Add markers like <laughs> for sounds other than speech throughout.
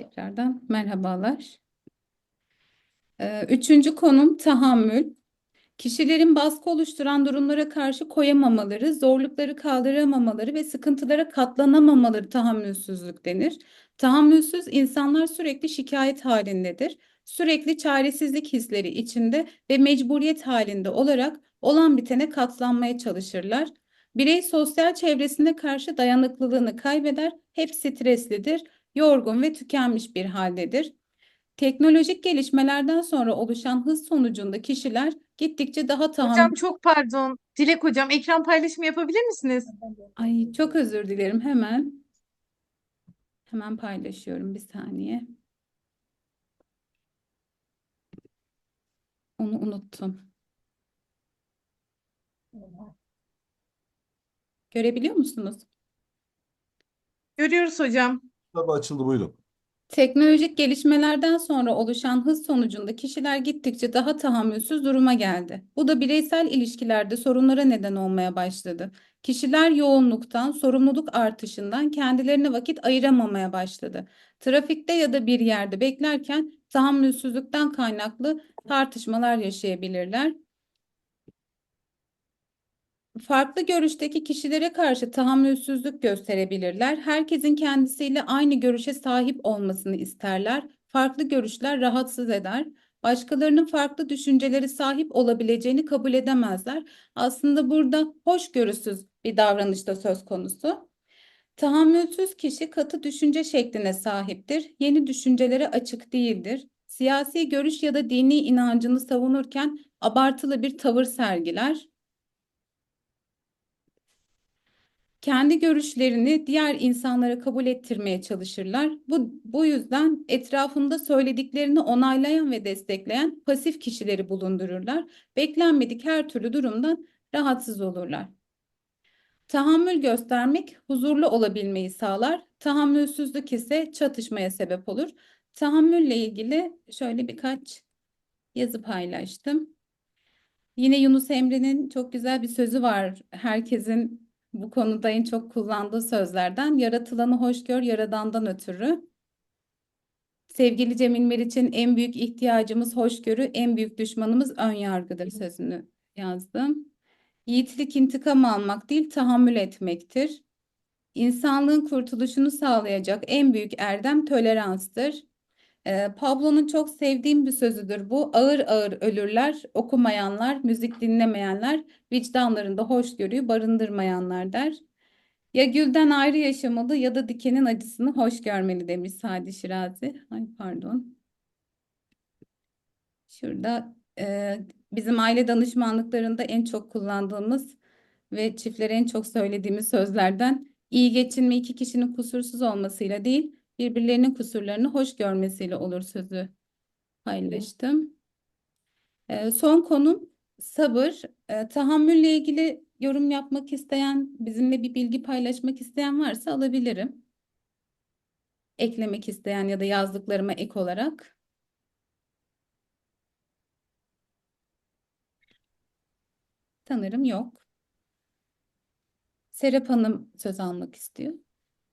Tekrardan merhabalar. Ee, Üçüncü konum tahammül. Kişilerin baskı oluşturan durumlara karşı koyamamaları, zorlukları kaldıramamaları ve sıkıntılara katlanamamaları tahammülsüzlük denir. Tahammülsüz insanlar sürekli şikayet halindedir. Sürekli çaresizlik hisleri içinde ve mecburiyet halinde olarak olan bitene katlanmaya çalışırlar. Birey sosyal çevresine karşı dayanıklılığını kaybeder, hep streslidir, yorgun ve tükenmiş bir haldedir. Teknolojik gelişmelerden sonra oluşan hız sonucunda kişiler gittikçe daha tahammül... Hocam çok pardon. Dilek hocam ekran paylaşımı yapabilir misiniz? Ay çok özür dilerim hemen. Hemen paylaşıyorum bir saniye. Onu unuttum. Görebiliyor musunuz? Görüyoruz hocam. Tabii açıldı buyurun. Teknolojik gelişmelerden sonra oluşan hız sonucunda kişiler gittikçe daha tahammülsüz duruma geldi. Bu da bireysel ilişkilerde sorunlara neden olmaya başladı. Kişiler yoğunluktan, sorumluluk artışından kendilerine vakit ayıramamaya başladı. Trafikte ya da bir yerde beklerken tahammülsüzlükten kaynaklı tartışmalar yaşayabilirler. Farklı görüşteki kişilere karşı tahammülsüzlük gösterebilirler. Herkesin kendisiyle aynı görüşe sahip olmasını isterler. Farklı görüşler rahatsız eder. Başkalarının farklı düşünceleri sahip olabileceğini kabul edemezler. Aslında burada hoşgörüsüz bir davranışta söz konusu. Tahammülsüz kişi katı düşünce şekline sahiptir. Yeni düşüncelere açık değildir. Siyasi görüş ya da dini inancını savunurken abartılı bir tavır sergiler. Kendi görüşlerini diğer insanlara kabul ettirmeye çalışırlar. Bu, bu yüzden etrafında söylediklerini onaylayan ve destekleyen pasif kişileri bulundururlar. Beklenmedik her türlü durumdan rahatsız olurlar. Tahammül göstermek huzurlu olabilmeyi sağlar. Tahammülsüzlük ise çatışmaya sebep olur. Tahammülle ilgili şöyle birkaç yazı paylaştım. Yine Yunus Emre'nin çok güzel bir sözü var. Herkesin bu konuda en çok kullandığı sözlerden yaratılanı hoş gör yaradandan ötürü. Sevgili Cemil Meriç'in en büyük ihtiyacımız hoşgörü, en büyük düşmanımız ön yargıdır sözünü yazdım. Yiğitlik intikam almak değil, tahammül etmektir. İnsanlığın kurtuluşunu sağlayacak en büyük erdem toleranstır. Ee, Pablo'nun çok sevdiğim bir sözüdür bu. Ağır ağır ölürler, okumayanlar, müzik dinlemeyenler, vicdanlarında hoşgörüyü barındırmayanlar der. Ya gülden ayrı yaşamalı ya da dikenin acısını hoş görmeli demiş Sadi Şirazi. Ay pardon. Şurada e, bizim aile danışmanlıklarında en çok kullandığımız ve çiftlere en çok söylediğimiz sözlerden iyi geçinme iki kişinin kusursuz olmasıyla değil, birbirlerinin kusurlarını hoş görmesiyle olur sözü paylaştım. Ee, son konum sabır. Ee, tahammülle ilgili yorum yapmak isteyen, bizimle bir bilgi paylaşmak isteyen varsa alabilirim. Eklemek isteyen ya da yazdıklarıma ek olarak. Sanırım yok. Serap Hanım söz almak istiyor.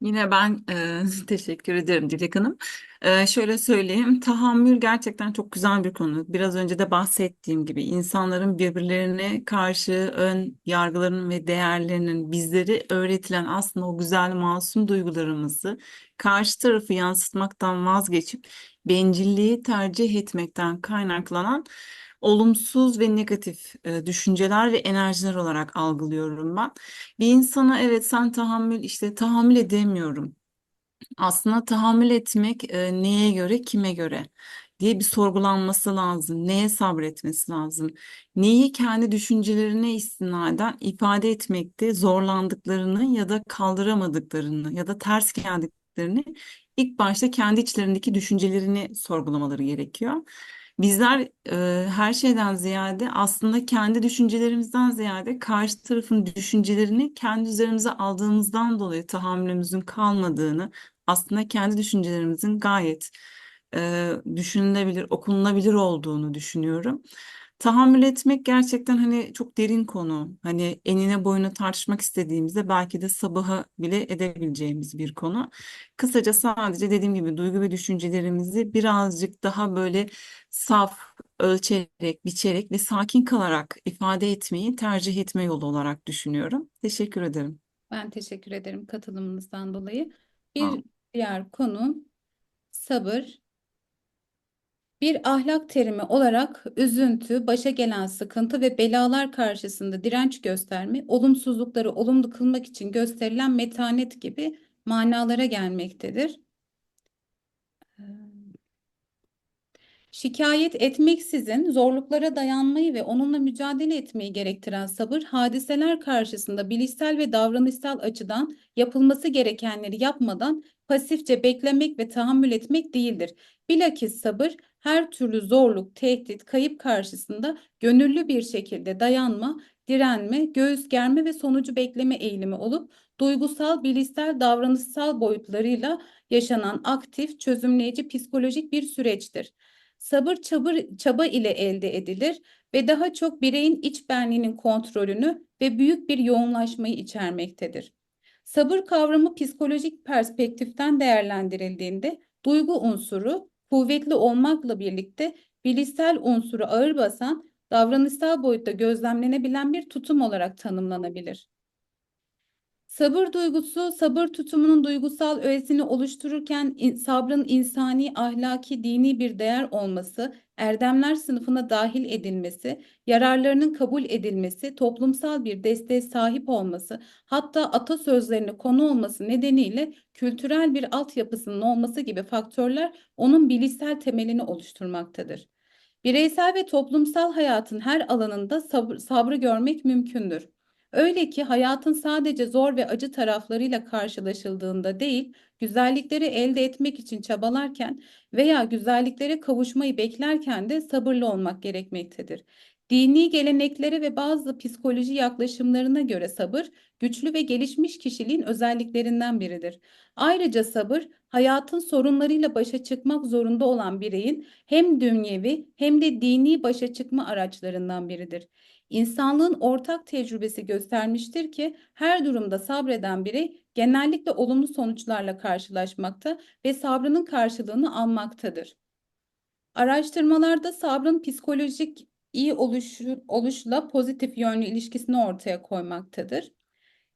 Yine ben e, teşekkür ederim Dilek Hanım. E, şöyle söyleyeyim, tahammül gerçekten çok güzel bir konu. Biraz önce de bahsettiğim gibi insanların birbirlerine karşı ön yargılarının ve değerlerinin bizleri öğretilen aslında o güzel masum duygularımızı karşı tarafı yansıtmaktan vazgeçip bencilliği tercih etmekten kaynaklanan olumsuz ve negatif e, düşünceler ve enerjiler olarak algılıyorum ben. Bir insana evet sen tahammül işte tahammül edemiyorum. Aslında tahammül etmek e, neye göre, kime göre diye bir sorgulanması lazım. Neye sabretmesi lazım? Neyi kendi düşüncelerine istinaden ifade etmekte zorlandıklarını ya da kaldıramadıklarını ya da ters geldiklerini ilk başta kendi içlerindeki düşüncelerini sorgulamaları gerekiyor. Bizler e, her şeyden ziyade aslında kendi düşüncelerimizden ziyade karşı tarafın düşüncelerini kendi üzerimize aldığımızdan dolayı tahammülümüzün kalmadığını, aslında kendi düşüncelerimizin gayet e, düşünülebilir, okunulabilir olduğunu düşünüyorum. Tahammül etmek gerçekten hani çok derin konu. Hani enine boyuna tartışmak istediğimizde belki de sabaha bile edebileceğimiz bir konu. Kısaca sadece dediğim gibi duygu ve düşüncelerimizi birazcık daha böyle saf, ölçerek, biçerek ve sakin kalarak ifade etmeyi tercih etme yolu olarak düşünüyorum. Teşekkür ederim. Ben teşekkür ederim katılımınızdan dolayı. Bir diğer konu sabır. Bir ahlak terimi olarak üzüntü, başa gelen sıkıntı ve belalar karşısında direnç gösterme, olumsuzlukları olumlu kılmak için gösterilen metanet gibi manalara gelmektedir. Şikayet etmeksizin zorluklara dayanmayı ve onunla mücadele etmeyi gerektiren sabır, hadiseler karşısında bilişsel ve davranışsal açıdan yapılması gerekenleri yapmadan pasifçe beklemek ve tahammül etmek değildir. Bilakis sabır, her türlü zorluk, tehdit, kayıp karşısında gönüllü bir şekilde dayanma, direnme, göğüs germe ve sonucu bekleme eğilimi olup, duygusal, bilişsel, davranışsal boyutlarıyla yaşanan aktif, çözümleyici psikolojik bir süreçtir. Sabır çabır, çaba ile elde edilir ve daha çok bireyin iç benliğinin kontrolünü ve büyük bir yoğunlaşmayı içermektedir. Sabır kavramı psikolojik perspektiften değerlendirildiğinde duygu unsuru kuvvetli olmakla birlikte bilişsel unsuru ağır basan davranışsal boyutta gözlemlenebilen bir tutum olarak tanımlanabilir. Sabır duygusu, sabır tutumunun duygusal öğesini oluştururken in- sabrın insani, ahlaki, dini bir değer olması, erdemler sınıfına dahil edilmesi, yararlarının kabul edilmesi, toplumsal bir desteğe sahip olması, hatta atasözlerine konu olması nedeniyle kültürel bir altyapısının olması gibi faktörler onun bilişsel temelini oluşturmaktadır. Bireysel ve toplumsal hayatın her alanında sabır, sabrı görmek mümkündür. Öyle ki hayatın sadece zor ve acı taraflarıyla karşılaşıldığında değil, güzellikleri elde etmek için çabalarken veya güzelliklere kavuşmayı beklerken de sabırlı olmak gerekmektedir. Dini geleneklere ve bazı psikoloji yaklaşımlarına göre sabır, güçlü ve gelişmiş kişiliğin özelliklerinden biridir. Ayrıca sabır, hayatın sorunlarıyla başa çıkmak zorunda olan bireyin hem dünyevi hem de dini başa çıkma araçlarından biridir. İnsanlığın ortak tecrübesi göstermiştir ki her durumda sabreden birey genellikle olumlu sonuçlarla karşılaşmakta ve sabrının karşılığını almaktadır. Araştırmalarda sabrın psikolojik iyi oluşu, oluşla pozitif yönlü ilişkisini ortaya koymaktadır.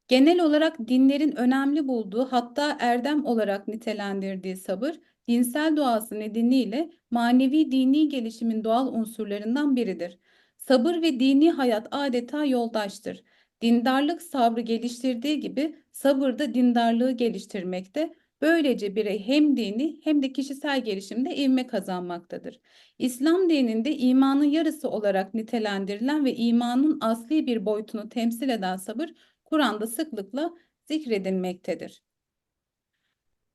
Genel olarak dinlerin önemli bulduğu hatta erdem olarak nitelendirdiği sabır, dinsel doğası nedeniyle manevi dini gelişimin doğal unsurlarından biridir. Sabır ve dini hayat adeta yoldaştır. Dindarlık sabrı geliştirdiği gibi sabır da dindarlığı geliştirmekte. Böylece birey hem dini hem de kişisel gelişimde ivme kazanmaktadır. İslam dininde imanın yarısı olarak nitelendirilen ve imanın asli bir boyutunu temsil eden sabır Kur'an'da sıklıkla zikredilmektedir.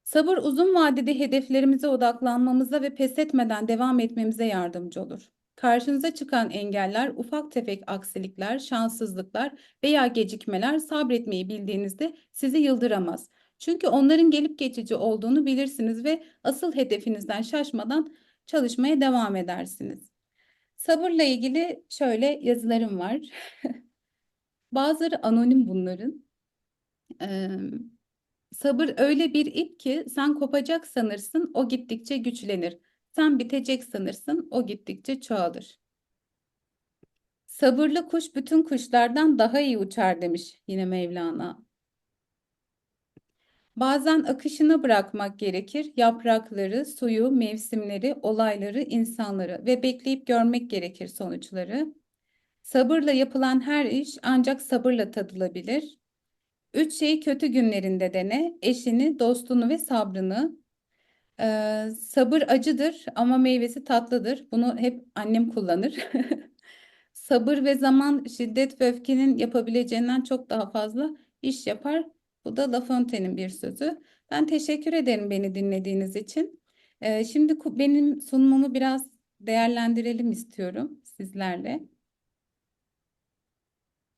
Sabır uzun vadede hedeflerimize odaklanmamıza ve pes etmeden devam etmemize yardımcı olur. Karşınıza çıkan engeller, ufak tefek aksilikler, şanssızlıklar veya gecikmeler sabretmeyi bildiğinizde sizi yıldıramaz. Çünkü onların gelip geçici olduğunu bilirsiniz ve asıl hedefinizden şaşmadan çalışmaya devam edersiniz. Sabırla ilgili şöyle yazılarım var. <laughs> Bazıları anonim bunların. Ee, sabır öyle bir ip ki sen kopacak sanırsın, o gittikçe güçlenir. Sen bitecek sanırsın, o gittikçe çoğalır. Sabırlı kuş bütün kuşlardan daha iyi uçar demiş yine Mevlana. Bazen akışına bırakmak gerekir. Yaprakları, suyu, mevsimleri, olayları, insanları ve bekleyip görmek gerekir sonuçları. Sabırla yapılan her iş ancak sabırla tadılabilir. Üç şeyi kötü günlerinde dene, eşini, dostunu ve sabrını. Ee, sabır acıdır ama meyvesi tatlıdır. Bunu hep annem kullanır. <laughs> Sabır ve zaman şiddet ve öfkenin yapabileceğinden çok daha fazla iş yapar. Bu da La Fontaine'in bir sözü. Ben teşekkür ederim beni dinlediğiniz için. Ee, şimdi benim sunumumu biraz değerlendirelim istiyorum sizlerle.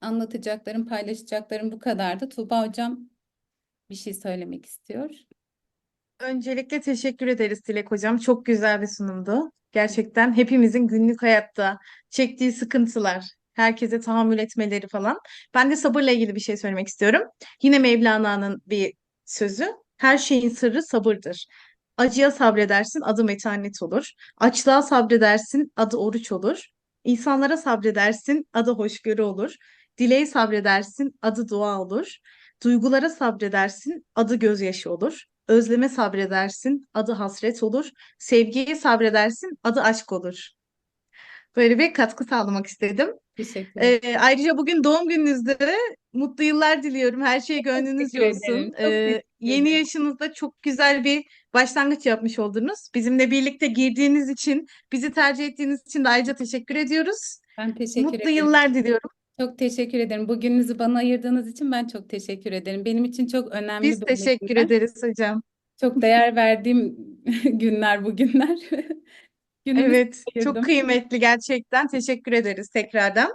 Anlatacaklarım, paylaşacaklarım bu kadardı. Tuğba Hocam bir şey söylemek istiyor. Öncelikle teşekkür ederiz Dilek Hocam. Çok güzel bir sunumdu. Gerçekten hepimizin günlük hayatta çektiği sıkıntılar, herkese tahammül etmeleri falan. Ben de sabırla ilgili bir şey söylemek istiyorum. Yine Mevlana'nın bir sözü. Her şeyin sırrı sabırdır. Acıya sabredersin, adı metanet olur. Açlığa sabredersin, adı oruç olur. İnsanlara sabredersin, adı hoşgörü olur. Dileğe sabredersin, adı dua olur. Duygulara sabredersin, adı gözyaşı olur. Özleme sabredersin, adı hasret olur. Sevgiye sabredersin, adı aşk olur. Böyle bir katkı sağlamak istedim. Teşekkür ederim. Ee, ayrıca bugün doğum gününüzde de mutlu yıllar diliyorum. Her şey gönlünüzce olsun. Ee, yeni yaşınızda çok güzel bir başlangıç yapmış oldunuz. Bizimle birlikte girdiğiniz için, bizi tercih ettiğiniz için de ayrıca teşekkür ediyoruz. Ben teşekkür Mutlu ederim. yıllar diliyorum. Çok teşekkür ederim. Bugününüzü bana ayırdığınız için ben çok teşekkür ederim. Benim için çok önemli Biz bir teşekkür günler. ederiz hocam. Çok değer verdiğim <laughs> günler bugünler. <laughs> Gününüzü Evet, çok ayırdım. kıymetli gerçekten. Teşekkür ederiz tekrardan.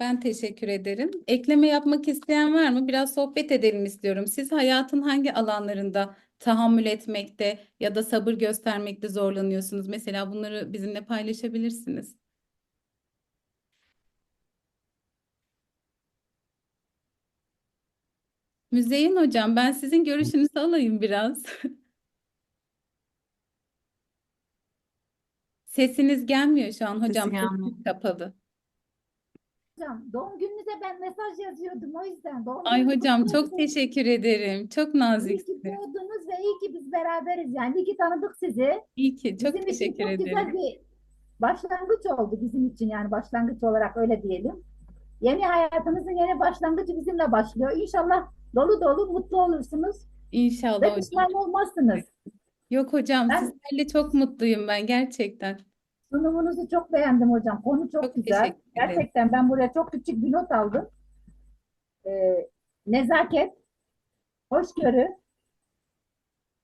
Ben teşekkür ederim. Ekleme yapmak isteyen var mı? Biraz sohbet edelim istiyorum. Siz hayatın hangi alanlarında tahammül etmekte ya da sabır göstermekte zorlanıyorsunuz? Mesela bunları bizimle paylaşabilirsiniz. Müzeyyen Hocam, ben sizin görüşünüzü alayım biraz. <laughs> Sesiniz gelmiyor şu an Sesi hocam. gelmiyor. Sesiniz kapalı. Hocam doğum gününüze ben mesaj yazıyordum o yüzden. Doğum Ay gününüzü hocam kutlu çok olsun. teşekkür ederim. Çok İyi ki naziksiniz. doğdunuz ve iyi ki biz beraberiz. Yani iyi ki tanıdık sizi. İyi ki. Çok Bizim için teşekkür çok güzel ederim. bir başlangıç oldu bizim için yani başlangıç olarak öyle diyelim. Yeni hayatınızın yeni başlangıcı bizimle başlıyor. İnşallah dolu dolu mutlu olursunuz İnşallah ve hocam. pişman olmazsınız. Yok hocam Ben sizlerle çok mutluyum ben gerçekten. sunumunuzu çok beğendim hocam. Konu çok Çok güzel. Gerçekten ben buraya çok küçük bir not aldım. Ee, nezaket, hoşgörü,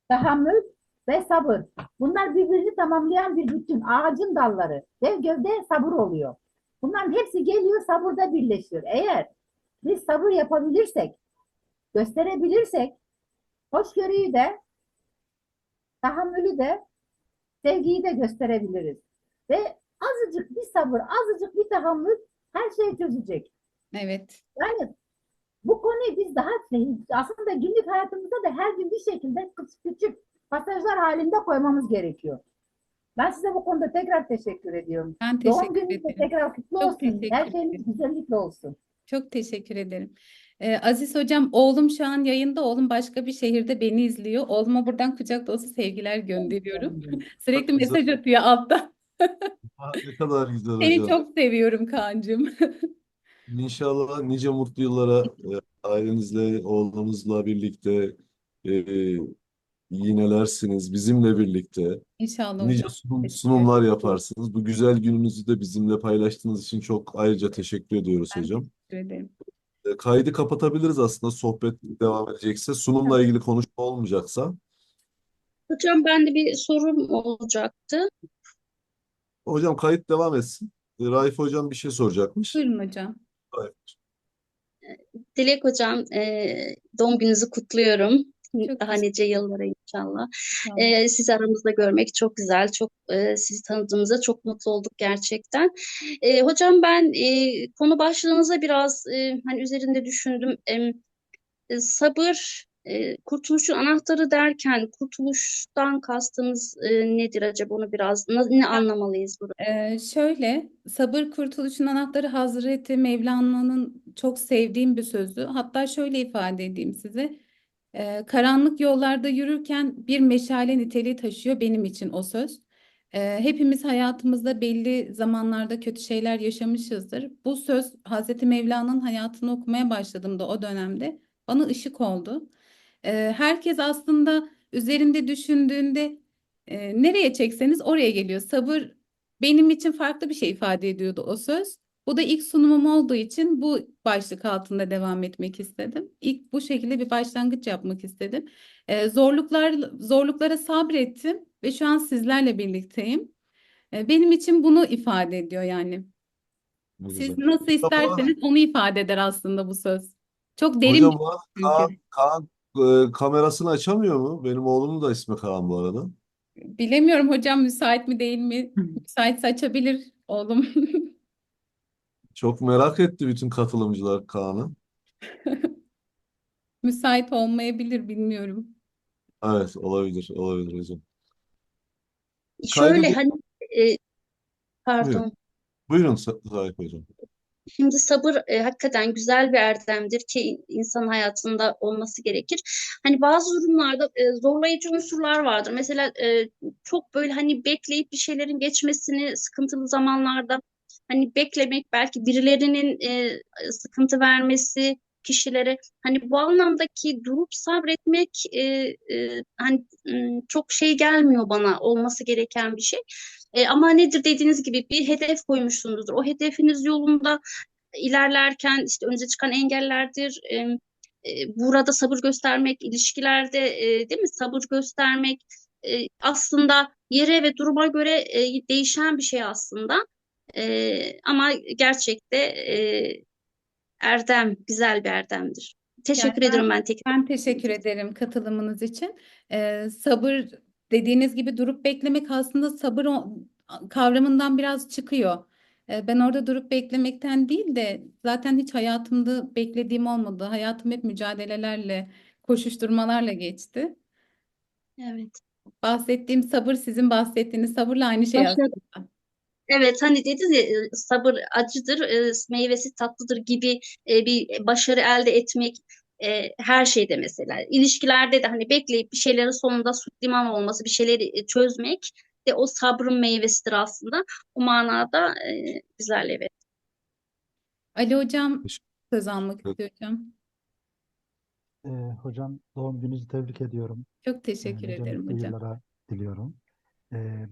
tahammül ve sabır. Bunlar birbirini tamamlayan bir bütün. Ağacın dalları ve gövde sabır oluyor. Bunların hepsi geliyor sabırda birleşiyor. Eğer biz sabır yapabilirsek, gösterebilirsek, hoşgörüyü de, tahammülü de, sevgiyi de gösterebiliriz. Ve azıcık bir sabır, azıcık bir tahammül her şeyi çözecek. Evet. Yani bu konuyu biz daha şey, aslında günlük hayatımızda da her gün bir şekilde küçük küçük pasajlar halinde koymamız gerekiyor. Ben size bu konuda tekrar teşekkür ediyorum. Ben Doğum teşekkür gününüz de ederim. tekrar kutlu Çok olsun. Her şeyiniz güzellikle olsun. Çok teşekkür ederim. Ee, Aziz hocam oğlum şu an yayında. Oğlum başka bir şehirde beni izliyor. Oğluma buradan kucak dolusu sevgiler gönderiyorum. <laughs> Sürekli Çok güzel. mesaj atıyor altta. Ha, Ne kadar güzel Seni hocam. çok seviyorum Kaan'cığım. <laughs> İnşallah nice mutlu yıllara e, ailenizle, oğlunuzla birlikte e, yinelersiniz. Bizimle birlikte İnşallah nice hocam. sunum- Teşekkür sunumlar yaparsınız. Bu güzel gününüzü de bizimle paylaştığınız için çok ayrıca teşekkür ediyoruz Ben hocam. teşekkür ederim. E, Kaydı kapatabiliriz aslında sohbet devam edecekse. Sunumla ilgili konuşma olmayacaksa. Hocam ben de bir sorum olacaktı. Hocam kayıt devam etsin. E, Raif hocam bir şey soracakmış. Buyurun hocam. Raif. Dilek hocam, e, doğum gününüzü kutluyorum. Çok Daha nice yıllara inşallah. ederim. E, sizi aramızda görmek çok güzel. Çok e, sizi tanıdığımıza çok mutlu olduk gerçekten. E, hocam ben e, konu başlığınıza biraz e, hani üzerinde düşündüm. E, sabır, e, kurtuluşun anahtarı derken kurtuluştan kastınız e, nedir acaba? Onu biraz ne anlamalıyız burada? Ee, şöyle, sabır kurtuluşun anahtarı Hazreti Mevlana'nın çok sevdiğim bir sözü. Hatta şöyle ifade edeyim size. Ee, karanlık yollarda yürürken bir meşale niteliği taşıyor benim için o söz. Ee, hepimiz hayatımızda belli zamanlarda kötü şeyler yaşamışızdır. Bu söz Hazreti Mevlana'nın hayatını okumaya başladığımda o dönemde bana ışık oldu. Ee, herkes aslında üzerinde düşündüğünde e, nereye çekseniz oraya geliyor. Sabır benim için farklı bir şey ifade ediyordu o söz. Bu da ilk sunumum olduğu için bu başlık altında devam etmek istedim. İlk bu şekilde bir başlangıç yapmak istedim. Ee, zorluklar zorluklara sabrettim ve şu an sizlerle birlikteyim. Ee, benim için bunu ifade ediyor yani. Ne Siz güzel. nasıl Mustafa, isterseniz onu ifade eder aslında bu söz. Çok derin hocam bir çünkü. Kaan, Kaan, e, kamerasını açamıyor mu? Benim oğlumun da ismi Kaan bu arada. Bilemiyorum hocam müsait mi değil mi? <laughs> Müsaitse açabilir oğlum. Çok merak etti bütün katılımcılar Kaan'ı. <laughs> Müsait olmayabilir bilmiyorum. Evet olabilir olabilir hocam. Şöyle Kaygı- hani e, pardon. Buyurun. Buyurun Sa- Sahip hocam. Şimdi sabır e, hakikaten güzel bir erdemdir ki insan hayatında olması gerekir. Hani bazı durumlarda e, zorlayıcı unsurlar vardır. Mesela e, çok böyle hani bekleyip bir şeylerin geçmesini sıkıntılı zamanlarda hani beklemek belki birilerinin e, sıkıntı vermesi kişilere hani bu anlamdaki durup sabretmek e, e, hani çok şey gelmiyor bana olması gereken bir şey. E, ama nedir dediğiniz gibi bir hedef koymuşsunuzdur. O hedefiniz yolunda ilerlerken işte önce çıkan engellerdir. E, burada sabır göstermek, ilişkilerde e, değil mi sabır göstermek e, aslında yere ve duruma göre e, değişen bir şey aslında. E, ama gerçekte e, erdem, güzel bir erdemdir. Teşekkür ben- ederim ben tekrar. Ben teşekkür ederim katılımınız için. Ee, sabır dediğiniz gibi durup beklemek aslında sabır o- kavramından biraz çıkıyor. Ee, ben orada durup beklemekten değil de zaten hiç hayatımda beklediğim olmadı. Hayatım hep mücadelelerle, koşuşturmalarla geçti. Evet. Bahsettiğim sabır sizin bahsettiğiniz sabırla aynı şey Başladım. aslında. Evet hani dediniz ya e, sabır acıdır, e, meyvesi tatlıdır gibi e, bir başarı elde etmek e, her şeyde mesela. İlişkilerde de hani bekleyip bir şeylerin sonunda süt liman olması, bir şeyleri çözmek de o sabrın meyvesidir aslında. O manada e, güzel evet. Ali hocam söz almak istiyor hocam. Ee, hocam doğum gününüzü tebrik ediyorum. Çok Ee, teşekkür nice ederim mutlu hocam. yıllara diliyorum.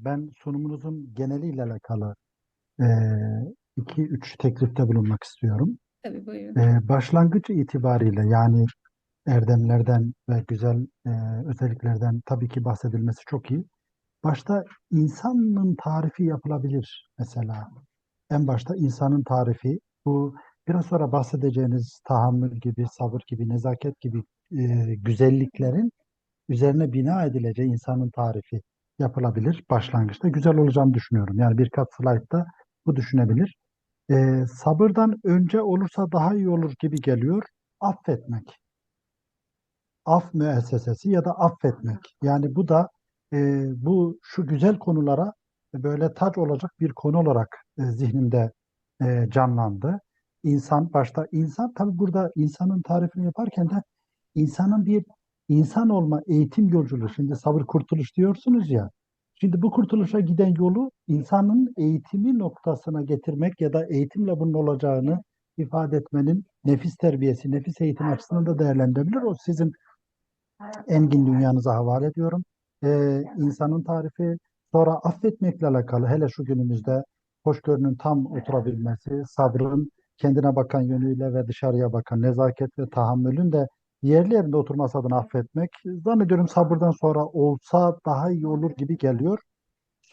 Ben sunumunuzun geneliyle alakalı e, iki üç teklifte bulunmak istiyorum. Tabii buyurun. Ee, başlangıç itibariyle yani erdemlerden ve güzel e, özelliklerden tabii ki bahsedilmesi çok iyi. Başta insanın tarifi yapılabilir mesela. En başta insanın tarifi. Bu biraz sonra bahsedeceğiniz tahammül gibi, sabır gibi, nezaket gibi e, güzelliklerin üzerine bina edileceği insanın tarifi yapılabilir başlangıçta. Güzel olacağını düşünüyorum. Yani birkaç slaytta bu düşünebilir. E, sabırdan önce olursa daha iyi olur gibi geliyor. Affetmek. Af müessesesi ya da affetmek. Yani bu da e, bu şu güzel konulara böyle tac olacak bir konu olarak e, zihnimde e, canlandı. İnsan başta insan tabii burada insanın tarifini yaparken de insanın bir insan olma eğitim yolculuğu. Şimdi sabır kurtuluş diyorsunuz ya. Şimdi bu kurtuluşa giden yolu insanın eğitimi noktasına getirmek ya da eğitimle bunun olacağını ifade etmenin nefis terbiyesi, nefis eğitimi açısından da değerlendirilebilir. O sizin engin dünyanıza havale ediyorum. Ee, insanın tarifi, sonra affetmekle alakalı hele şu günümüzde hoşgörünün tam oturabilmesi, sabrın kendine bakan yönüyle ve dışarıya bakan nezaket ve tahammülün de yerli yerinde oturması adına affetmek zannediyorum sabırdan sonra olsa daha iyi olur gibi geliyor.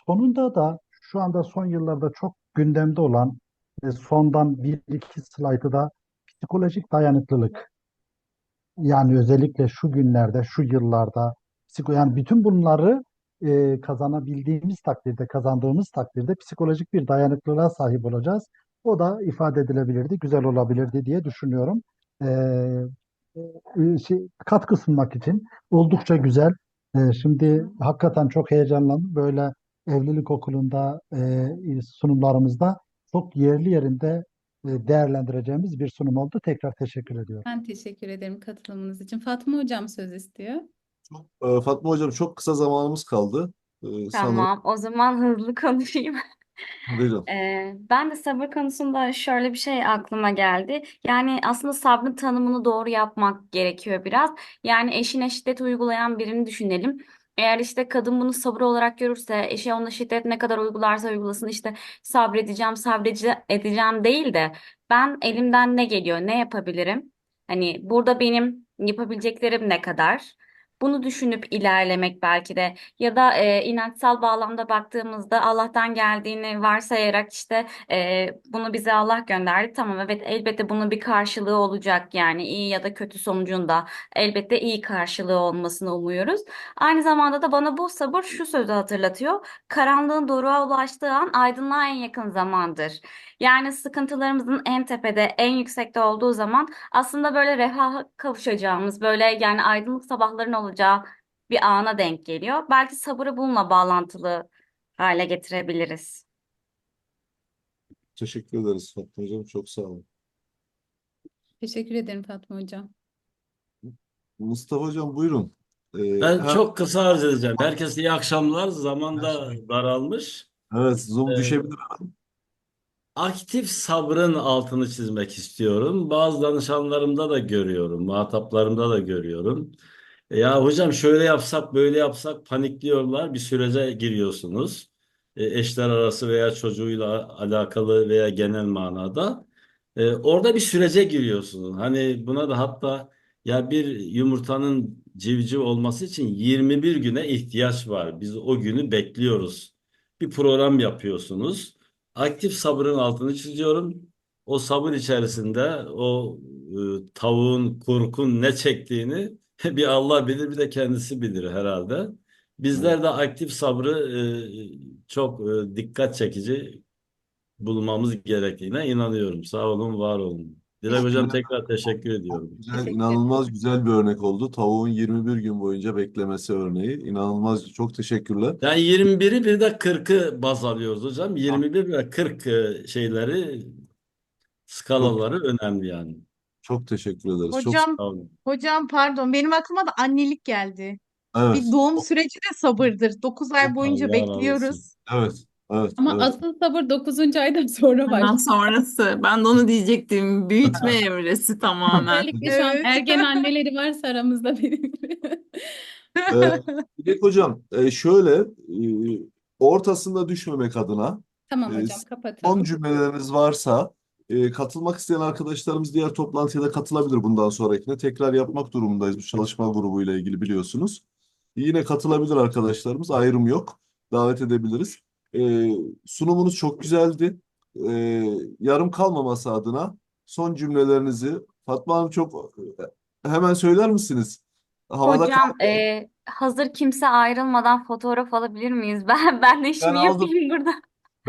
Sonunda da şu anda son yıllarda çok gündemde olan e, sondan bir iki slaytı da psikolojik dayanıklılık. Yani özellikle şu günlerde, şu yıllarda yani bütün bunları e, kazanabildiğimiz takdirde, kazandığımız takdirde psikolojik bir dayanıklılığa sahip olacağız. O da ifade edilebilirdi, güzel olabilirdi diye düşünüyorum. E, katkı sunmak için oldukça güzel. E, şimdi hakikaten çok heyecanlandım. Böyle evlilik okulunda e, sunumlarımızda çok yerli yerinde e, değerlendireceğimiz bir sunum oldu. Tekrar teşekkür ediyorum. Ben teşekkür ederim katılımınız için. Fatma hocam söz istiyor. Ee, Fatma hocam çok kısa zamanımız kaldı. Ee, sanırım. Tamam, o zaman hızlı konuşayım. <laughs> Buyurun. Ben de sabır konusunda şöyle bir şey aklıma geldi. Yani aslında sabrın tanımını doğru yapmak gerekiyor biraz. Yani eşine şiddet uygulayan birini düşünelim. Eğer işte kadın bunu sabır olarak görürse, eşi ona şiddet ne kadar uygularsa uygulasın işte sabredeceğim, sabredeceğim değil de ben elimden ne geliyor, ne yapabilirim? Hani burada benim yapabileceklerim ne kadar? Bunu düşünüp ilerlemek belki de ya da e, inançsal bağlamda baktığımızda Allah'tan geldiğini varsayarak işte e, bunu bize Allah gönderdi. Tamam evet elbette bunun bir karşılığı olacak yani iyi ya da kötü sonucunda elbette iyi karşılığı olmasını umuyoruz. Aynı zamanda da bana bu sabır şu sözü hatırlatıyor. Karanlığın doruğa ulaştığı an aydınlığa en yakın zamandır. Yani sıkıntılarımızın en tepede, en yüksekte olduğu zaman aslında böyle refaha kavuşacağımız, böyle yani aydınlık sabahların olacağı bir ana denk geliyor. Belki sabırı bununla bağlantılı hale getirebiliriz. Teşekkür ederiz Fatma Hocam. Çok sağ olun. Teşekkür ederim Fatma Hocam. Mustafa Hocam buyurun. Ee, Ben hem- çok kısa arz edeceğim. Herkese iyi akşamlar. Zaman da daralmış. evet Zoom Ee, düşebilir. Aktif sabrın altını çizmek istiyorum. Bazı danışanlarımda da görüyorum, muhataplarımda da görüyorum. E, Ya hocam şöyle yapsak, böyle yapsak panikliyorlar. Bir sürece giriyorsunuz. E, eşler arası veya çocuğuyla alakalı veya genel manada. E, orada bir sürece giriyorsunuz. Hani buna da hatta ya bir yumurtanın civciv olması için 21 güne ihtiyaç var. Biz o günü bekliyoruz. Bir program yapıyorsunuz. Aktif sabrın altını çiziyorum. O sabır içerisinde o e, tavuğun, kurkun ne çektiğini <laughs> bir Allah bilir bir de kendisi bilir herhalde. Bizler de aktif sabrı e, çok e, dikkat çekici bulmamız gerektiğine inanıyorum. Sağ olun, var olun. Dilek Hocam tekrar teşekkür ediyorum. Güzel, inanılmaz güzel bir örnek oldu. Tavuğun 21 gün boyunca beklemesi örneği. İnanılmaz çok teşekkürler. Yani 21'i bir de 40'ı baz alıyoruz hocam. 21 ve 40 e, şeyleri skalaları önemli yani. Çok teşekkür ederiz. Çok Hocam, Sağ olun. hocam pardon benim aklıma da annelik geldi. evet. Bir doğum süreci de sabırdır. 9 ay boyunca Allah razı olsun. bekliyoruz. Evet. Evet. Ama evet. asıl sabır 9. aydan sonra Hemen başlıyor. sonrası. Ben de onu diyecektim. Büyütme evresi <laughs> tamamen. Özellikle şu an Evet. ergen anneleri varsa aramızda benim gibi. Ee, Hocam e, şöyle e, ortasında düşmemek adına Tamam Ee, hocam son kapatalım. cümleleriniz varsa e, katılmak isteyen arkadaşlarımız diğer toplantıya da katılabilir bundan sonrakine. Tekrar yapmak durumundayız bu çalışma grubuyla ilgili biliyorsunuz. Yine katılabilir arkadaşlarımız. Ayrım yok. Davet edebiliriz. Ee, sunumunuz çok güzeldi. Ee, yarım kalmaması adına son cümlelerinizi Fatma Hanım çok e, hemen söyler misiniz? Havada Hocam kaldı. e, hazır kimse ayrılmadan fotoğraf alabilir miyiz? <laughs> Ben ben de Ben işimi aldım. yapayım burada.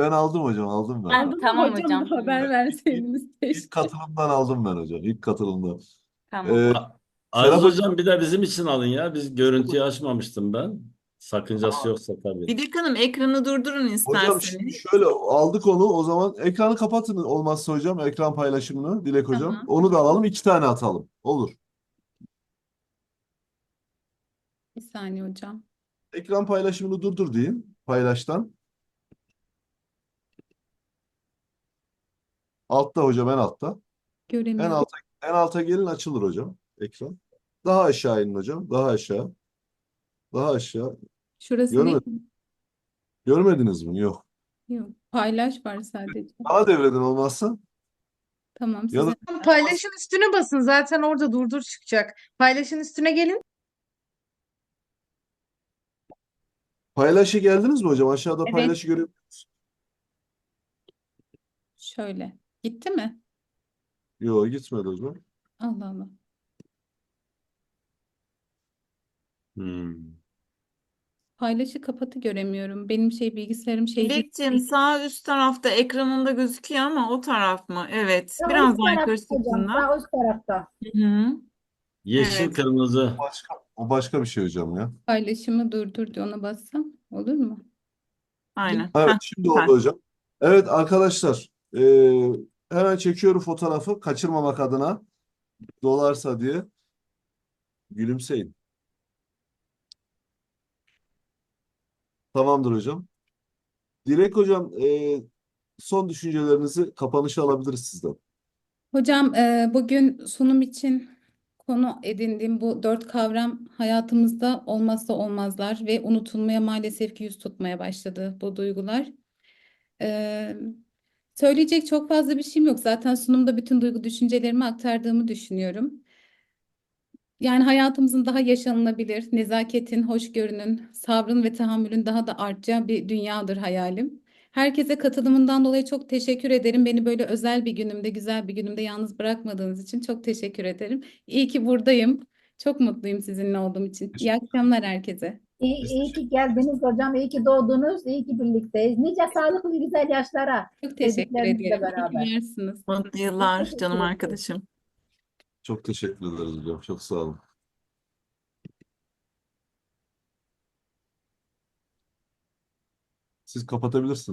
Ben aldım hocam aldım ben. Aldın mı tamam hocam? hocam. Haber verseydiniz İlk keşke. katılımdan aldım ben hocam. İlk katılımdan. Tamam. Ee, A- Aziz Serap Hocam bir de bizim için alın ya. Biz görüntüyü açmamıştım ben. Sakıncası yoksa tabii. Dilek Hanım ekranı durdurun Hocam şimdi şöyle aldık onu o zaman ekranı kapatın olmazsa hocam ekran paylaşımını Dilek hocam. Tamam. Onu da alalım iki tane atalım. Olur. Bir saniye hocam. Ekran paylaşımını durdur diyeyim paylaştan. Altta hocam en altta. En Göremiyorum. alta en alta gelin açılır hocam ekran. Daha aşağı inin hocam. Daha aşağı. Daha aşağı. Şurası Görmedim. mi? Görmediniz mi? Yok. Yok. Paylaş var sadece. Bana devredin olmazsa. Tamam Ya da size. Paylaşın üstüne basın. Zaten orada durdur çıkacak. Paylaşın üstüne gelin. paylaşı geldiniz mi hocam? Aşağıda Evet. paylaşı görüyor musunuz? Şöyle. Gitti mi? Yok gitmedi hocam. Allah Allah. Hmm. Paylaşı kapatı göremiyorum. Benim şey bilgisayarım şey. Dilekciğim sağ üst tarafta ekranında gözüküyor ama o taraf mı? Evet. Sağ Biraz üst daha yukarı hocam, çıktığında. sağ üst tarafta. Hı hı. Yeşil, Evet. kırmızı. Başka, o başka bir şey hocam ya. Paylaşımı durdur diye ona bassam olur mu? Aynen. Evet Heh, şimdi süper. oldu hocam. Evet arkadaşlar eee, hemen çekiyorum fotoğrafı kaçırmamak adına dolarsa diye gülümseyin. Tamamdır hocam. Dilek hocam eee, son düşüncelerinizi kapanışa alabiliriz sizden. Hocam e, bugün sunum için konu edindiğim bu dört kavram hayatımızda olmazsa olmazlar ve unutulmaya maalesef ki yüz tutmaya başladı bu duygular. E, söyleyecek çok fazla bir şeyim yok. Zaten sunumda bütün duygu düşüncelerimi aktardığımı düşünüyorum. Yani hayatımızın daha yaşanılabilir, nezaketin, hoşgörünün, sabrın ve tahammülün daha da artacağı bir dünyadır hayalim. Herkese katılımından dolayı çok teşekkür ederim. Beni böyle özel bir günümde, güzel bir günümde yalnız bırakmadığınız için çok teşekkür ederim. İyi ki buradayım. Çok mutluyum sizinle olduğum için. İyi akşamlar herkese. İyi, Biz iyi ki geldiniz hocam, iyi ki doğdunuz, iyi ki birlikteyiz. Nice sağlıklı güzel yaşlara Çok teşekkür ederim. Beraber. Mutlu yıllar canım arkadaşım. Çok teşekkür ederiz hocam. Çok sağ olun. Siz kapatabilirsiniz.